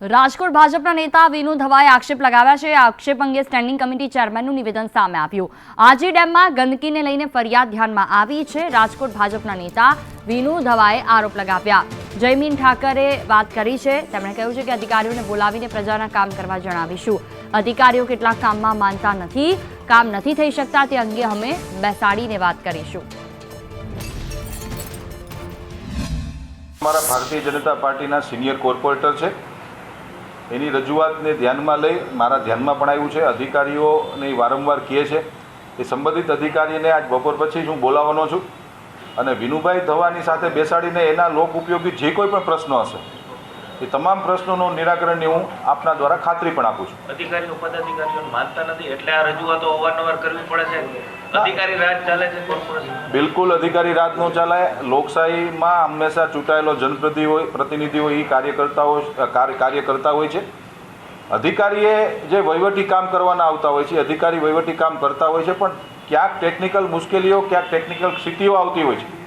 રાજકોટ ભાજપના નેતા વિનુ ધવાએ આક્ષેપ લગાવ્યા છે. આક્ષેપ અંગે સ્ટેન્ડિંગ કમિટી ચેરમેનનું નિવેદન સામે આવ્યું. આજે ડેમમાં ગંદકીને લઈને ફરિયાદ ધ્યાનમાં આવી છે. રાજકોટ ભાજપના નેતા વિનુ ધવાએ આરોપ લગાવ્યા. જયમીન ઠાકરે વાત કરી છે. તેમણે કહ્યું છે કે અધિકારીઓને બોલાવીને પ્રજાના કામ કરવા જણાવીશું. અધિકારીઓ કેટલાક કામમાં માનતા નથી, કામ નથી થઈ શકતા, તે અંગે અમે બેસાડીને વાત કરીશું. અમારા ભારતીય જનતા પાર્ટીના સિનિયર કોર્પોરેટર છે. એની રજૂઆતને ધ્યાનમાં લઈ મારા ધ્યાનમાં પણ આવ્યું છે. અધિકારીઓને વારંવાર કહે છે એ સંબંધિત અધિકારીને આજ બપોર પછી જ હું બોલાવવાનો છું અને વિનુભાઈ ધવાની સાથે બેસાડીને એના લોક ઉપયોગી જે કોઈ પણ પ્રશ્નો હશે એ તમામ પ્રશ્નોનું નિરાકરણની હું આપના દ્વારા ખાતરી પણ આપું છું. અધિકારીઓ પદાધિકારીઓ માનતા નથી એટલે આ રજૂઆતો અવારનવાર કરવી પડે છે. અધિકારી રાજ ચાલે છે બિલકુલ અધિકારી રાજ ન ચાલે લોકશાહીમાં હંમેશા ચૂંટાયેલો જનપ્રતિ હોય પ્રતિનિધિ હોય એ કાર્યકર્તાઓ કાર્ય કાર્ય કરતા હોય છે. અધિકારીએ જે વહીવટી કામ કરવાના આવતા હોય છે અધિકારી વહીવટી કામ કરતા હોય છે પણ ક્યાંક ટેકનિકલ મુશ્કેલીઓ ક્યાંક ટેકનિકલ સ્થિતિઓ આવતી હોય છે.